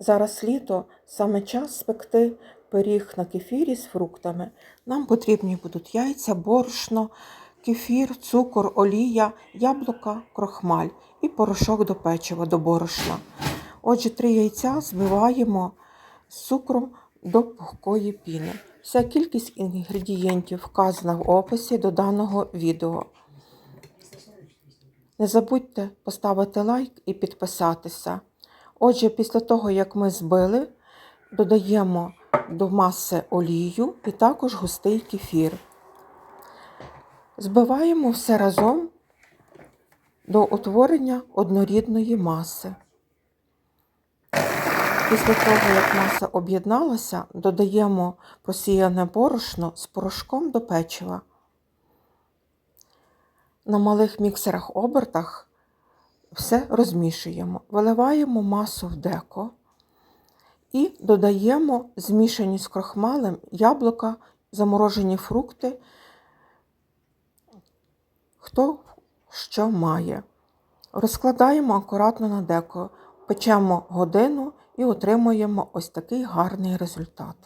Зараз літо, саме час спекти пиріг на кефірі з фруктами. Нам потрібні будуть яйця, борошно, кефір, цукор, олія, яблука, крохмаль і порошок до печива, до борошна. Отже, три яйця збиваємо з цукром до пухкої піни. Вся кількість інгредієнтів вказана в описі до даного відео. Не забудьте поставити лайк і підписатися. Отже, після того, як ми збили, додаємо до маси олію і також густий кефір. Збиваємо все разом до утворення однорідної маси. Після того, як маса об'єдналася, додаємо просіяне борошно з порошком до печива. На малих міксерах обертах все розмішуємо. Виливаємо масу в деко і додаємо змішані з крохмалем яблука, заморожені фрукти, хто що має. Розкладаємо акуратно на деко, печемо годину і отримуємо ось такий гарний результат.